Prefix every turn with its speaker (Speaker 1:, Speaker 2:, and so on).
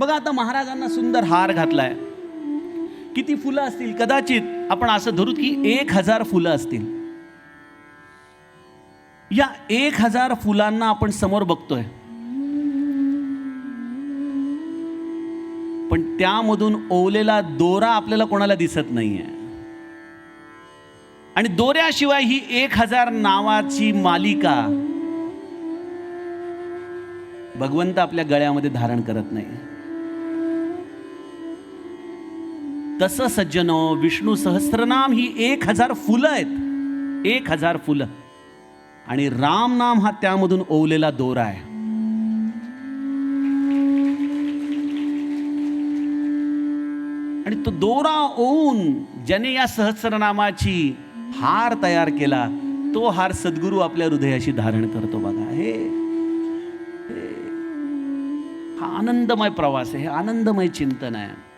Speaker 1: बघा आता महाराजांना सुंदर हार घातलाय. किती फुलं असतील? कदाचित आपण असं धरू की एक हजार फुलं असतील. या एक हजार फुलांना आपण समोर बघतोय. पण त्यामधून ओवलेला दोरा आपल्याला कोणाला दिसत नाहीये. आणि दोऱ्याशिवाय ही एक हजार नावाची मालिका भगवंत आपल्या गळ्यामध्ये धारण करत नाही. तसं सज्जनो विष्णू सहस्त्रनाम ही एक हजार फुलं आहेत. एक हजार फुलं. आणि राम नाम हा त्यामधून ओवलेला दोरा आहे. आणि तो दोरा ओवून ज्याने या सहस्रनामाची हार तयार केला तो हार सद्गुरू आपल्या हृदयाशी धारण करतो बघा. हे हे- हा आनंदमय प्रवास आहे हे आनंदमय चिंतन आहे.